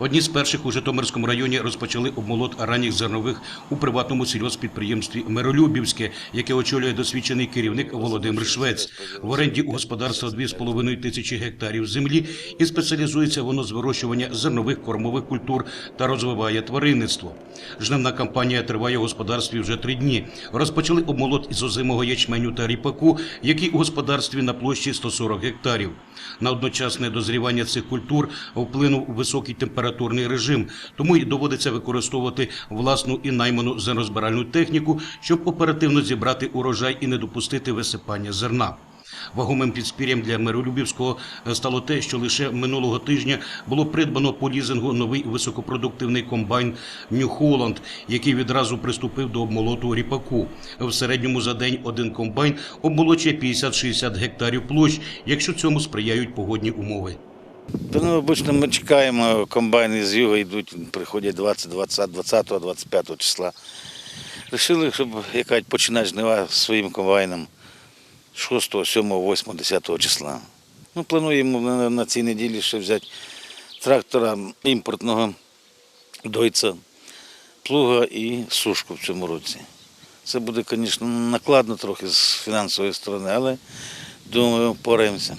Одні з перших у Житомирському районі розпочали обмолот ранніх зернових у приватному сільгоспідприємстві Миролюбівське, яке очолює досвідчений керівник Володимир Швець. В оренді у господарства 2,5 тисячі гектарів землі і спеціалізується воно з вирощування зернових кормових культур та розвиває тваринництво. Жнивна кампанія триває у господарстві вже три дні. Розпочали обмолот із озимого ячменю та ріпаку, які у господарстві на площі 140 гектарів. На одночасне дозрівання цих культур вплинув високий температурний режим, тому й доводиться використовувати власну і найману зернозбиральну техніку, щоб оперативно зібрати урожай і не допустити висипання зерна. Вагомим підспір'ям для Миролюбівського стало те, що лише минулого тижня було придбано по лізингу новий високопродуктивний комбайн New Holland, який відразу приступив до обмолоту ріпаку. В середньому за день один комбайн обмолочує 50-60 гектарів площ, якщо цьому сприяють погодні умови. Та ну, обично ми чекаємо, комбайни з юга йдуть, приходять 20, 20, 20, 25 числа. Рішили, щоб якась починати жнива своїм комбайном 6, 7, 8, 10 числа. Ну, плануємо на, на цій неділі ще взяти трактора імпортного дойця, плуга і сушку в цьому році. Це буде, звісно, накладно трохи з фінансової сторони, але думаю, впораємося.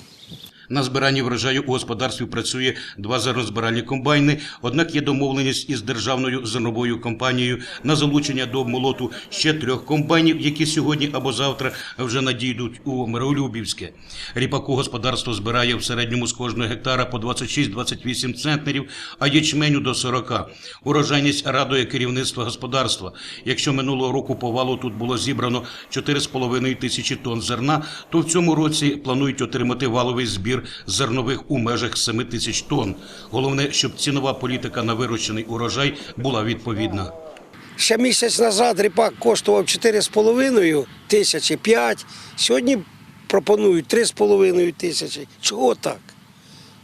На збиранні врожаю у господарстві працює два зернозбиральні комбайни. Однак є домовленість із державною зерновою компанією на залучення до обмолоту ще трьох комбайнів, які сьогодні або завтра вже надійдуть у Миролюбівське. Ріпаку господарство збирає в середньому з кожного гектара по 26-28 центнерів, а ячменю до 40. Урожайність радує керівництво господарства. Якщо минулого року по валу тут було зібрано 4,5 тисячі тонн зерна, то в цьому році планують отримати валовий збір зернових у межах 7 тисяч тонн. Головне, щоб цінова політика на вирощений урожай була відповідна. Ще місяць назад ріпак коштував 4,5 тисячі, 5. Сьогодні пропонують 3,5 тисячі. Чого так?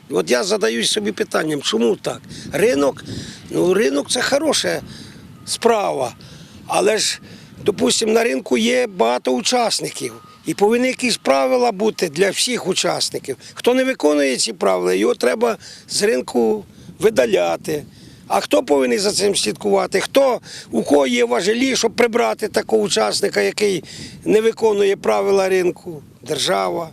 От я задаюсь собі питанням, чому так? Ринок, ну ринок це хороша справа. Але ж, допустимо, на ринку є багато учасників. І повинні якісь правила бути для всіх учасників. Хто не виконує ці правила, його треба з ринку видаляти. А хто повинен за цим слідкувати? Хто у кого є важелі, щоб прибрати такого учасника, який не виконує правила ринку? Держава.